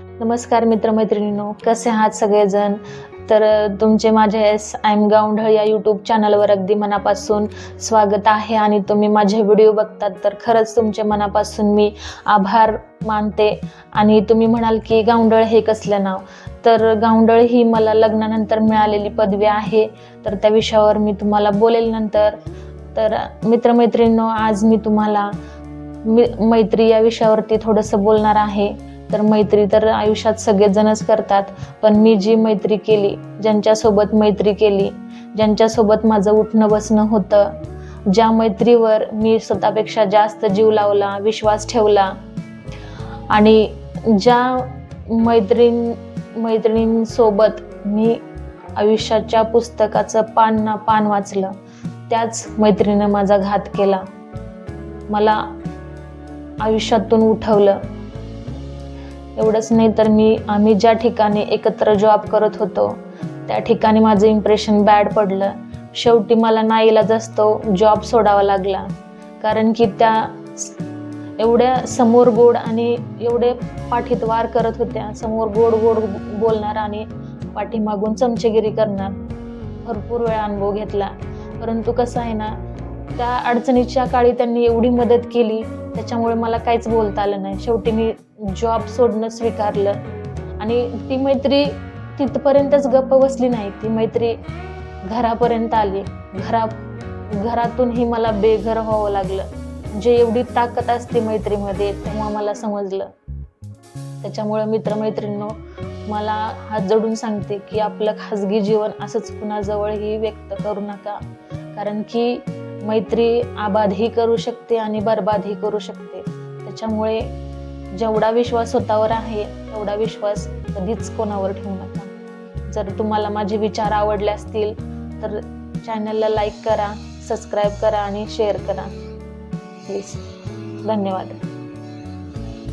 नमस्कार मित्रमैत्रिणींनो कसे आहात सगळेजण? तर तुमचे माझ्या एस आय एम गावंढळ या यूट्यूब चॅनलवर अगदी मनापासून स्वागत आहे आणि तुम्ही माझे व्हिडिओ बघतात. तर खरंच तुमच्या मनापासून मी आभार मानते. आणि तुम्ही म्हणाल की गावंढळ हे कसलं नाव? तर गावंढळ ही मला लग्नानंतर मिळालेली पदवी आहे. तर त्या विषयावर मी तुम्हाला बोलेल नंतर. तर मित्रमैत्रिणींनो आज मी तुम्हाला मी मैत्री या विषयावरती थोडंसं बोलणार आहे. तर मैत्री तर आयुष्यात सगळेजणच करतात. पण मी जी मैत्री केली ज्यांच्यासोबत मैत्री केली ज्यांच्यासोबत माझं उठणं बसणं होतं ज्या मैत्रीवर मी स्वतःपेक्षा जास्त जीव लावला विश्वास ठेवला आणि ज्या मैत्रीण मैत्रिणींसोबत मी आयुष्याच्या पुस्तकाचं पान ना पान वाचलं त्याच मैत्रीनं माझा घात केला. मला आयुष्यातून उठवलं. एवढंच नाही तर मी आम्ही ज्या ठिकाणी एकत्र जॉब करत होतो त्या ठिकाणी माझं इम्प्रेशन बॅड पडलं. शेवटी मला नाईलाज असतो जॉब सोडावा लागला. कारण की त्या एवढ्या समोर गोड आणि एवढे पाठीत वार करत होत्या. समोर गोड गोड बोलणार आणि पाठीमागून चमचेगिरी करणार. भरपूर वेळा अनुभव घेतला. परंतु कसं आहे ना त्या अडचणीच्या काळी त्यांनी एवढी मदत केली. त्याच्यामुळे मला काहीच बोलता आलं नाही. शेवटी मी जॉब सोडणं स्वीकारलं. आणि ती मैत्री तिथपर्यंतच गप्प बसली नाही. ती मैत्री घरापर्यंत आली. घरा घरातूनही मला बेघर व्हावं लागलं. जे एवढी ताकद असते मैत्रीमध्ये तेव्हा मला समजलं. त्याच्यामुळे मित्रमैत्रिणींनो मला हात जोडून सांगते की आपलं खाजगी जीवन असंच कुणाजवळही व्यक्त करू नका. कारण की मैत्री आबादही करू शकते आणि बर्बादही करू शकते. त्याच्यामुळे जेवढा विश्वास स्वतःवर आहे तेवढा विश्वास कधीच कोणावर ठेवू नका. जर तुम्हाला माझे विचार आवडले असतील तर चॅनलला लाईक करा सबस्क्राईब करा आणि शेअर करा. प्लीज धन्यवाद.